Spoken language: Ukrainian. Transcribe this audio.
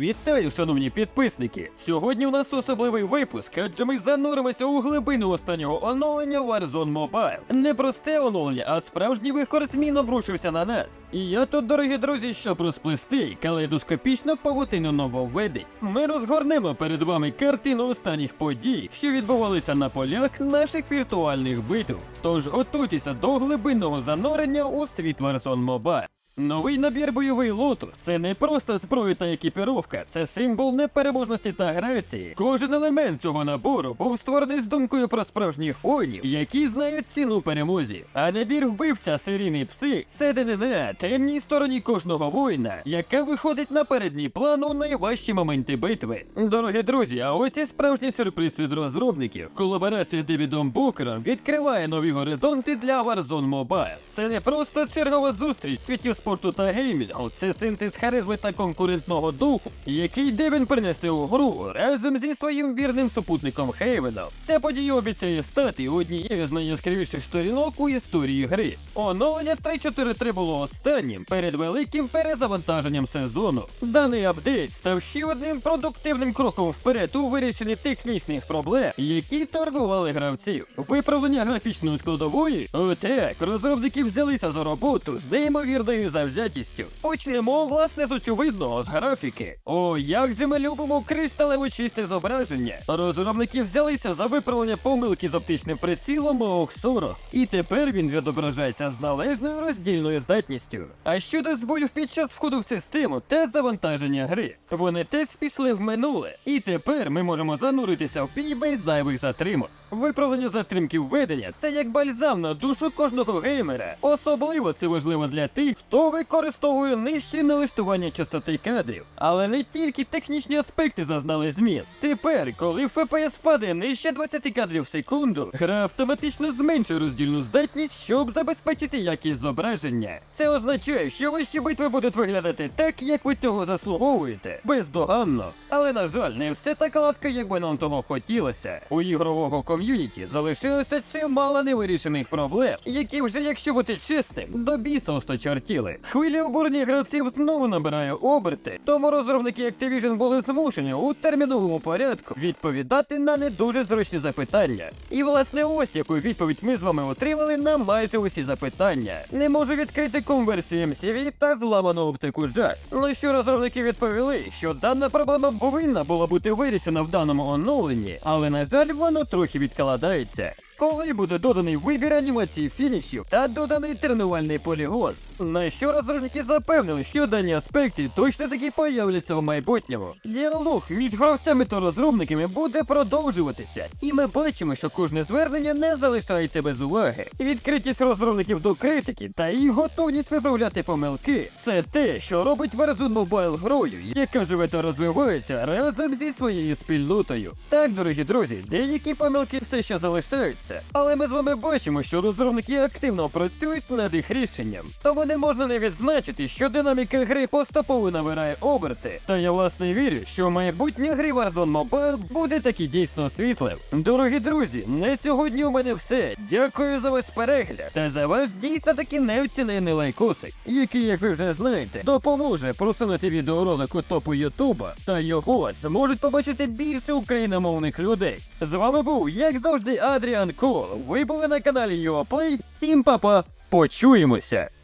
Вітаю, шановні підписники! Сьогодні у нас особливий випуск, адже ми зануримося у глибину останнього оновлення Warzone Mobile. Не просте оновлення, а справжній вихор змін обрушився на нас. І я тут, дорогі друзі, щоб розплести калейдоскопічно павутину нововведень. Ми розгорнемо перед вами картину останніх подій, що відбувалися на полях наших віртуальних битв. Тож готуйтеся до глибинного занурення у світ Warzone Mobile. Новий набір бойовий лотус це не просто зброя та екіпіровка, це символ непереможності та грації. Кожен елемент цього набору був створений з думкою про справжніх воїнів, які знають ціну перемозі. А набір вбивця серійний пси це ДНА темній стороні кожного воїна, яка виходить на передній план у найважчі моменти битви. Дорогі друзі, а ось і справжній сюрприз від розробників. Колаборація з Девідом Букером відкриває нові горизонти для Warzone Mobile. Це не просто чергова зустріч світів спорту та геймінгу, це синтез харизми та конкурентного духу, який Девін принесе у гру разом зі своїм вірним супутником Хейвеном. Ця подія обіцяє стати однією з найяскравіших сторінок у історії гри. Оновлення 3.4.3 було останнім перед великим перезавантаженням сезону. Даний апдейт став ще одним продуктивним кроком вперед у вирішенні технічних проблем, які турбували гравців. Виправлення графічної складової. Отак, розробники взялися за роботу з неймовірною завзятістю. Почнемо, власне, з очевидного з графіки. О, як же ми любимо кришталево чисте зображення. Розробники взялися за виправлення помилки з оптичним прицілом ООХ 40. І тепер він відображається з належною роздільною здатністю. А щодо збоїв під час входу в систему та завантаження гри, вони теж пішли в минуле. І тепер ми можемо зануритися в бій без зайвих затримок. Виправлення затримків ведення це як бальзам на душу кожного геймера. Особливо це важливо для тих, хто використовує нижче налаштування частоти кадрів. Але не тільки технічні аспекти зазнали змін. Тепер, коли FPS падає нижче 20 кадрів в секунду, гра автоматично зменшує роздільну здатність, щоб забезпечити якість зображення. Це означає, що ваші битви будуть виглядати так, як ви цього заслуговуєте, бездоганно. Але на жаль, не все так гладко, як би нам того хотілося. У ігрового ком'юніті залишилося чимало невирішених проблем, які вже, якщо бути чесним, до біса осточертіли. Хвиля обурення гравців знову набирає оберти, тому розробники Activision були змушені у терміновому порядку відповідати на не дуже зручні запитання. І власне ось яку відповідь ми з вами отримали на майже усі запитання. Не можу відкрити конверсію MCV та зламану оптику. Ну що розробники відповіли, що дана проблема повинна була бути вирішена в даному оновленні, але на жаль, воно трохи відкладається. Коли буде доданий вибір анімації фінішів та доданий тренувальний полігон, на що розробники запевнили, що дані аспекти точно таки появляться в майбутньому. Діалог між гравцями та розробниками буде продовжуватися, і ми бачимо, що кожне звернення не залишається без уваги. Відкритість розробників до критики та їх готовність виправляти помилки це те, що робить Warzone Mobile грою, яка живе та розвивається разом зі своєю спільнотою. Так, дорогі друзі, деякі помилки все ще залишаються, але ми з вами бачимо, що розробники активно працюють над їх рішенням. Тому не можна не відзначити, що динаміка гри поступово набирає оберти. Та я власне вірю, що майбутнє гри Warzone Mobile буде таки дійсно світлим. Дорогі друзі, на сьогодні у мене все. Дякую за ваш перегляд та за ваш дійсно таки неоцінений лайкосик, який, як ви вже знаєте, допоможе просунути відеоролик у топу Ютуба, та його зможуть побачити більше україномовних людей. З вами був, як завжди, Адріан Кол. Ви були на каналі UAPlay. Всім па-па, почуємося!